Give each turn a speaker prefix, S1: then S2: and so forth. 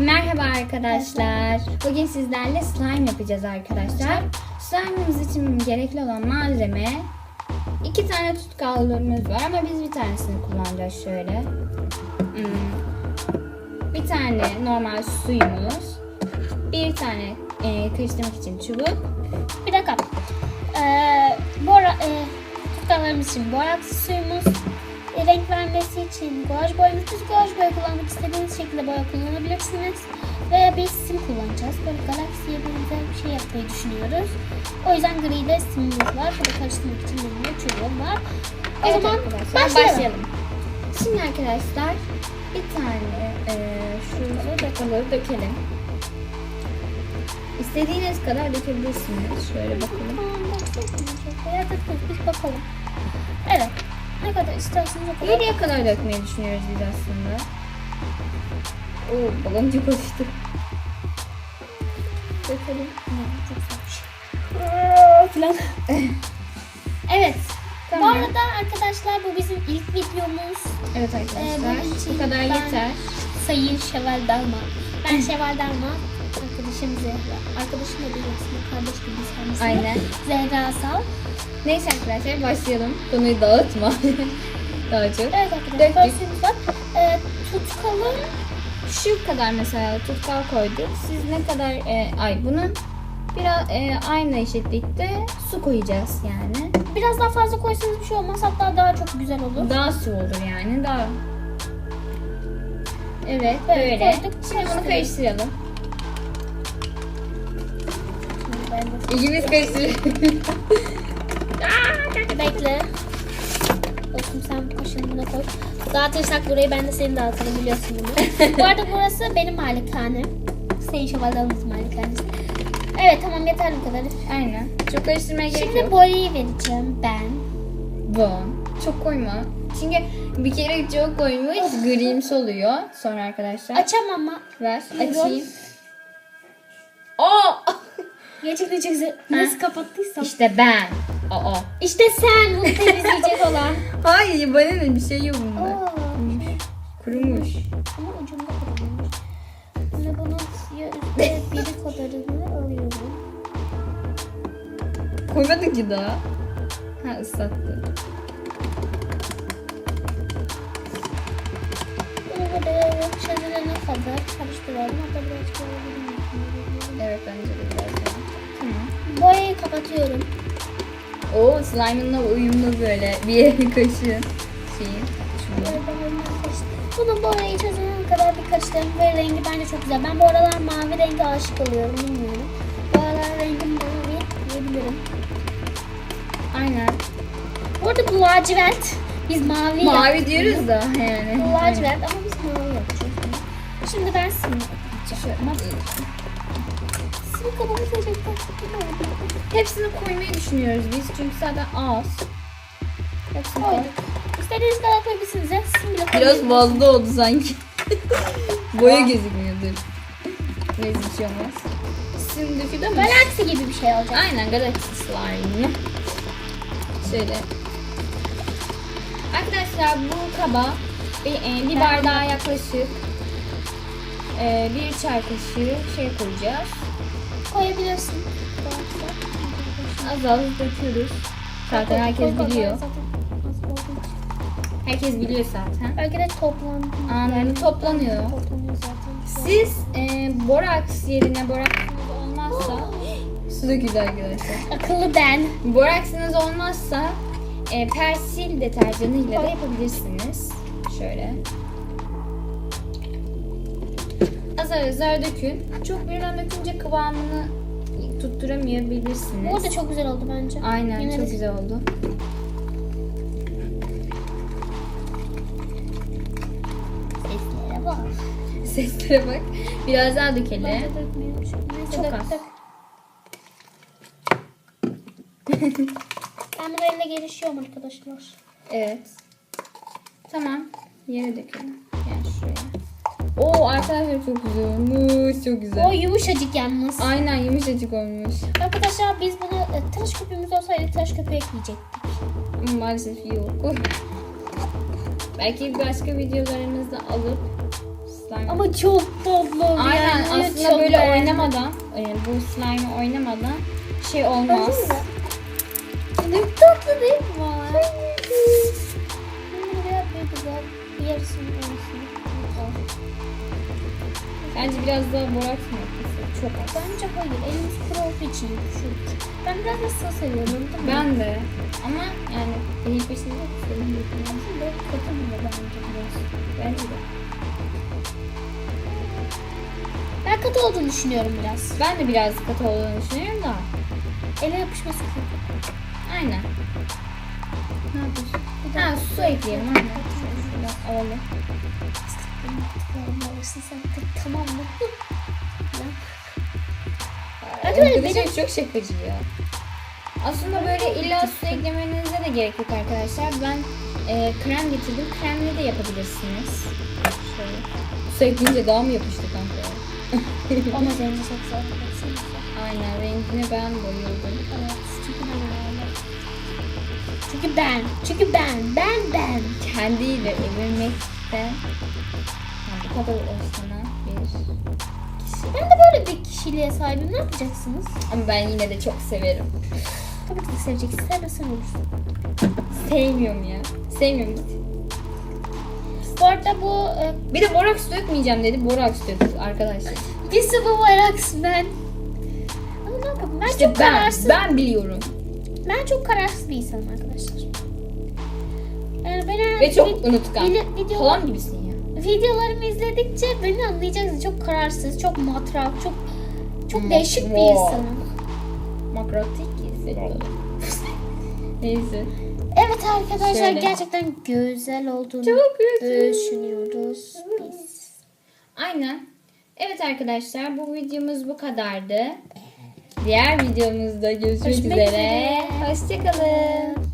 S1: Merhaba arkadaşlar. Bugün sizlerle slime yapacağız arkadaşlar. Slime'ımız için gerekli olan malzeme iki tane tutkallarımız var ama biz bir tanesini kullanacağız şöyle. Hmm. Bir tane normal suyumuz, bir tane e, karıştırmak için çubuk.
S2: Bir dakika. Ee, bora, e, tutkallarımız için boraks e, renk vermesi için guaj boyamız, biz guaj boya kullanmak istediğiniz şekilde boya kullanabilirsiniz. Veya biz sim kullanacağız. Böyle galaksiye benzer bir şey yapmayı düşünüyoruz. O yüzden gri de simimiz var. Böyle karıştırmak için benim çubuğum var. O
S1: Evet
S2: zaman
S1: arkadaşlar,
S2: başlayalım.
S1: Şimdi arkadaşlar bir tane e, şu tutkaları dökelim. İstediğiniz kadar dökebilirsiniz. Şöyle bakalım.
S2: Tamam, baksana. Ya da dur, biz bakalım. İsterseniz o kadar.
S1: Nereye kadar dökmeyi düşünüyoruz biz aslında? Oo baloncuk oluştu. Dökelim.
S2: Çok sarmış. Falan. evet.
S1: Tamam.
S2: Bu arada arkadaşlar bu bizim ilk videomuz.
S1: Evet
S2: Ee,
S1: arkadaşlar.
S2: için
S1: Bu kadar
S2: ben-
S1: yeter.
S2: Sayın Şevval Dalma. Ben Şevval Dalma. Arkadaşım Zehra. Arkadaşım da değil aslında. Kardeş gibi kendisi.
S1: Aynen.
S2: Zehra Sal.
S1: Neyse arkadaşlar başlayalım. Konuyu dağıtma. Daha çok.
S2: Evet arkadaşlar. Görseniz var. Ee, tutkalın
S1: Şu kadar mesela tutkal koyduk. Siz ne kadar e, ay bunun biraz e, aynı eşitlikte su koyacağız yani.
S2: biraz daha fazla koysanız bir şey olmaz. Hatta daha çok güzel olur.
S1: Daha su olur yani daha. Evet
S2: Böyle
S1: böyle.
S2: koyduk,
S1: Şimdi bunu
S2: karıştıralım.
S1: Karıştıralım.
S2: Şimdi ben de-
S1: İkimiz karıştıralım.
S2: Bekle. Dostum sen kaşını buna koy. Dağıtırsak burayı ben de seni dağıtırım biliyorsun bunu. Bu arada burası benim malikanem. Sayın Şövalye'nin malikanesi. Evet tamam yeter bu kadar.
S1: Aynen. Çok karıştırmaya gerek
S2: Şimdi
S1: yok.
S2: boyayı vereceğim ben.
S1: Bon. Çok koyma. Çünkü bir kere çok koymuş grimsi oluyor. Sonra arkadaşlar.
S2: Açamam ama.
S1: Ver. Açayım. Aa!
S2: Gerçekten çok güzel. Nasıl kapattıysam. İşte,
S1: İşte ben. Aa.
S2: sen bunu temizleyecek olan.
S1: Hayır bana ne bir şey yok bunda. Kurumuş.
S2: ama ucunda kurulmuş. Şimdi bunun ya üstte biri kadarını alıyorum.
S1: Koymadık ki daha. Ha ıslattı.
S2: Bunu böyle çözülene kadar karıştıralım. Hatta biraz koyabilirim.
S1: Evet bence de biraz.
S2: Boyayı kapatıyorum.
S1: Oo slime'ınla uyumlu böyle bir
S2: daha karıştır. Bunu boyayı çözülene kadar bir karıştıralım. Ve rengi bence çok güzel. Ben bu aralar mavi renge aşık oluyorum. Bilmiyorum. Bu aralar rengim mavi diyebilirim.
S1: Aynen.
S2: Bu arada bu lacivert. Biz mavi
S1: Mavi
S2: yaptık
S1: diyoruz da yani.
S2: Bu lacivert ama biz mavi yapacağız. Şimdi ben sim yapacağım. Sim kapatıcaktan.
S1: Hepsini koymayı düşünüyoruz biz çünkü zaten az. Hepsini koy.
S2: Koyduk. İstediğiniz kadar koyabilirsiniz ya. Sim bile
S1: Biraz
S2: koyabilirsiniz.
S1: fazla oldu sanki. Boya gözükmüyordur. Neyse bir şey olmaz. Sim döküldü.
S2: Galaksi gibi bir şey olacak.
S1: Aynen Galaxy Slime. Şöyle. Arkadaşlar bu kaba bir, e, bir bardağa yaklaşık e, bir çay kaşığı şey koyacağız.
S2: Koyabilirsin.
S1: Az az döküyoruz. Zaten herkes biliyor. Herkes biliyor zaten.
S2: Belki de toplandı.
S1: Anında toplanıyor.
S2: Toplanıyor zaten.
S1: Siz e, boraks yerine boraksınız olmazsa su döküldü arkadaşlar.
S2: Akıllı ben.
S1: Boraksınız olmazsa e, persil deterjanıyla da yapabilirsiniz. Şöyle. Azar azar dökün. Çok birden dökünce kıvamını tutturamayabilirsiniz.
S2: Bu da çok güzel oldu bence.
S1: Aynen
S2: Yine
S1: çok
S2: de-
S1: güzel oldu.
S2: Seslere bak.
S1: Seslere bak. Biraz daha dökelim. Çok
S2: dök,
S1: az.
S2: dök. Ben bu elimde gelişiyorum arkadaşlar.
S1: Evet. Tamam. Yere dökelim. Yani şuraya. Oo arkadaşlar çok güzel olmuş. Çok güzel.
S2: O yumuşacık yalnız.
S1: Aynen yumuşacık olmuş.
S2: Arkadaşlar biz bunu e, tıraş köpüğümüz olsaydı tıraş köpüğü ekleyecektik.
S1: Maalesef yok. Belki başka videolarımızda alıp slime
S2: Ama çok tatlı.
S1: Ay oynamadan, e, bu slime oynamadan şey olmaz.
S2: Ne tatlı değil mi?
S1: Bence biraz daha mı yapması? Çok az.
S2: Bence hayır. Elimiz kuru olduğu için şu. Ben biraz da sıvı seviyorum. değil mi?
S1: Ben de. Ama yani hiçbir şey yok. Senin de.
S2: Böyle katı bence biraz?
S1: Bence de.
S2: Ben katı olduğunu düşünüyorum biraz.
S1: Ben de biraz katı olduğunu düşünüyorum da.
S2: Ele yapışması kötü.
S1: Aynen.
S2: Ne yapıyorsun?
S1: Ha su ekleyelim. Aynen. Alalım.
S2: Sen tamam mı?
S1: Hadi
S2: Hadi
S1: benim... çok şakacı ya. Aslında böyle illa su eklemenize de gerek yok arkadaşlar. Ben e, krem getirdim. Kremle de yapabilirsiniz. Şöyle. Su ekleyince daha mı yapıştı kanka?
S2: Ama bence çok. Baksanıza.
S1: Aynen rengine ben bayıldım.
S2: Evet çünkü ben öyle. Çünkü ben. Çünkü ben. Ben ben.
S1: Kendiyle evirmekte ha, bu kadar olsana bir kişi.
S2: Ben de böyle bir kişiliğe sahibim. Ne yapacaksınız?
S1: Ama ben yine de çok severim.
S2: Tabii ki de seveceksin. Sevmesen olursun.
S1: Sevmiyorum ya. Sevmiyorum git.
S2: Bu arada bu e,
S1: Bir de boraks dökmeyeceğim dedi. Boraks döktü arkadaşlar.
S2: bir sıvı var aksmen. Ama ne yapalım? Ben
S1: İşte
S2: çok
S1: ben,
S2: kararsız.
S1: ben biliyorum.
S2: Ben çok kararsız bir insanım arkadaşlar. Yani ben
S1: Ve çok unutkan.
S2: Video,
S1: Falan gibisin.
S2: Videolarımı izledikçe beni anlayacaksınız. Çok kararsız, çok matrak, çok çok
S1: Hmm,
S2: değişik bir insanım.
S1: Makrotik hissediyorum. Neyse.
S2: Evet arkadaşlar
S1: Şöyle.
S2: gerçekten güzel olduğunu
S1: Çok güzel.
S2: düşünüyoruz biz.
S1: Aynen. Evet arkadaşlar bu videomuz bu kadardı. Diğer videomuzda görüşmek
S2: Görüşmek
S1: üzere.
S2: üzere.
S1: Hoşçakalın.